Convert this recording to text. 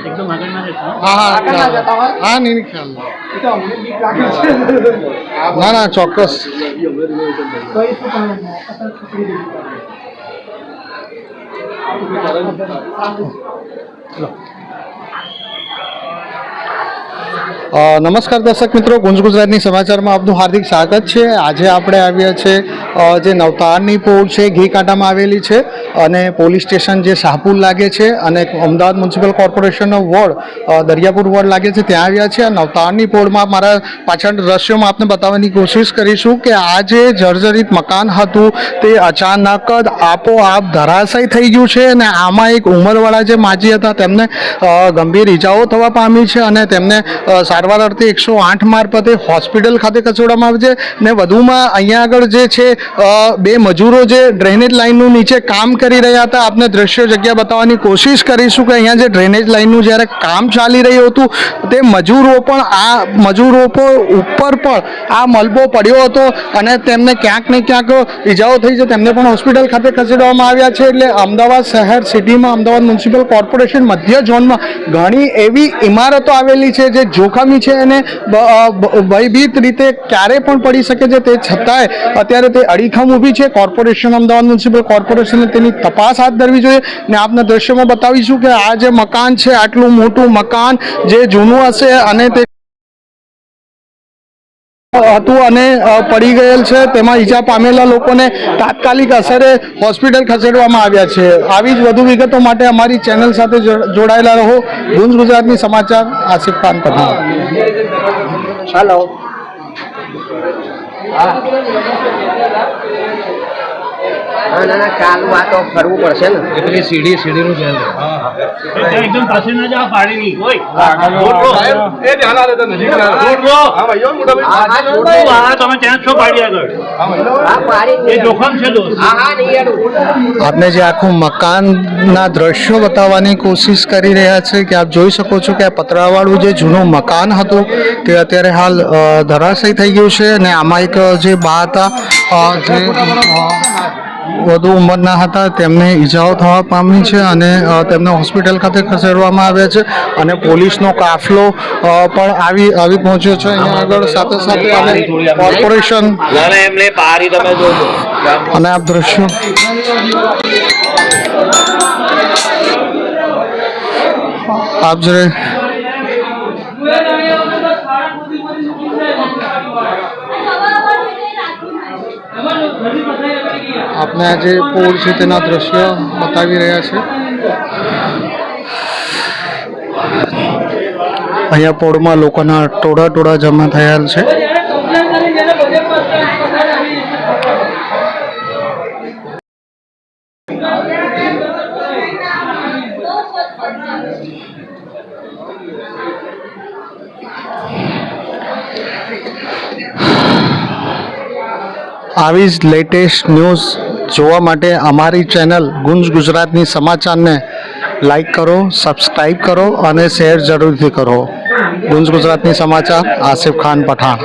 એકદમ આગળના જતા હા હા હા નહીં ખ્યાલ ના ના ચોક્કસ. તો એ શું તમે અસર પકડી દીધી અ, નમસ્કાર દર્શક મિત્રો, ગુંજ ગુજરાતની સમાચારમાં આપનું હાર્દિક સ્વાગત છે. આજે આપણે આવ્યા છે જે નવતારની પોળ છે ઘી કાંટામાં આવેલી છે અને પોલીસ સ્ટેશન જે શાહપુર લાગે છે અને અમદાવાદ મ્યુનિસિપલ કોર્પોરેશનનો વોર્ડ દરિયાપુર વોર્ડ લાગે છે, ત્યાં આવ્યા છે. નવતારની પોળમાં મારા પાછળ દ્રશ્યોમાં આપને બતાવવાની કોશિશ કરીશું કે આ જે જર્જરિત મકાન હતું તે અચાનક જ આપોઆપ ધરાશય થઈ ગયું છે અને આમાં એક ઉંમરવાળા જે માજી હતા તેમને ગંભીર ઈજાઓ થવા પામી છે અને તેમને સારવાર અર્થે એકસો આઠ મારફતે હોસ્પિટલ ખાતે ખસેડવામાં આવે છે ને વધુમાં અહીંયા આગળ જે છે બે મજૂરો જે ડ્રેનેજ લાઇનનું નીચે કામ કરી રહ્યા હતા, આપને દ્રશ્ય જગ્યા બતાવવાની કોશિશ કરીશું કે અહીંયા જે ડ્રેનેજ લાઇનનું જ્યારે કામ ચાલી રહ્યું હતું, તે મજૂરો પણ આ મજૂરો પર ઉપર પણ આ મલબો પડ્યો હતો અને તેમને ક્યાંક ને ક્યાંક ઈજાઓ થઈ છે. તેમને પણ હોસ્પિટલ ખાતે ખસેડવામાં આવ્યા છે એટલે અમદાવાદ શહેર સિટીમાં અમદાવાદ મ્યુનિસિપલ કોર્પોરેશન મધ્ય ઝોનમાં ઘણી એવી ઇમારતો આવેલી છે જે જોખમી છે બ- અ, બ- ભયભીત રીતે ક્યારે પણ પડી શકે છે તે છતાંય અત્યારે તે અડીખમ ઊભી છે. કોર્પોરેશન અમદાવાદ મ્યુનિસિપલ કોર્પોરેશને તેની તપાસ હાથ ધરવી જોઈએ ને આપના દ્રશ્યમાં બતાવીશું કે આ જે મકાન છે આટલું મોટું મકાન જે જૂનું હશે અને તે હતું અને પડી ગયેલ છે. તેમાં ઈજા પામેલા લોકોને તાત્કાલિક અસરે હોસ્પિટલ ખસેડવામાં આવ્યા છે. આવી જ વધુ વિગતો માટે અમારી ચેનલ સાથે જોડાયેલા રહો. ગુંજ ગુજરાતની સમાચાર આસિફ ખાન પઠાણ. હેલો હા ના ના ચાલુ આ તો કરવું પડશે ને. એકદમ પાસે ના જા પાડી નહીં. કોઈ આ તમે. ત્યાં છો પાડી આગળ. હા પાડી એ જોખમ છે દોસ્ત. હા હા નહીં આપને જે આખું મકાનના દ્રશ્યો બતાવવાની કોશિશ કરી રહ્યા છે કે આપ જોઈ શકો છો કે આ પતરાવાળું જે જૂનું મકાન હતું તે અત્યારે હાલ ધરાશય થઈ ગયું છે અને આમાં એક જે બા હતા જે વધુ ઉંમરના હતા તેમને ઈજાઓ થવા પામી છે અને તેમને હોસ્પિટલ ખાતે ખસેડવામાં આવ્યા છે અને પોલીસનો કાફલો પણ આવી આવી પહોંચ્યો છે. અહીંયા આગળ સાથે સાથે અને કોર્પોરેશન અને આપ દ્રશ્યો. આપ જે આપને આ જે પોળ છે તેના દ્રશ્ય બતાવી રહ્યા છે. અહીંયા પોળમાં લોકોના ટોળા ટોળા જમા થયેલ છે. આવી જ લેટેસ્ટ ન્યૂઝ જોવા માટે અમારી ચેનલ ગુંજ ગુજરાતની સમાચારને લાઈક કરો સબસ્ક્રાઈબ કરો અને શેર જરૂરથી કરો. ગુંજ ગુજરાતની સમાચાર, આસિફ ખાન પઠાણ.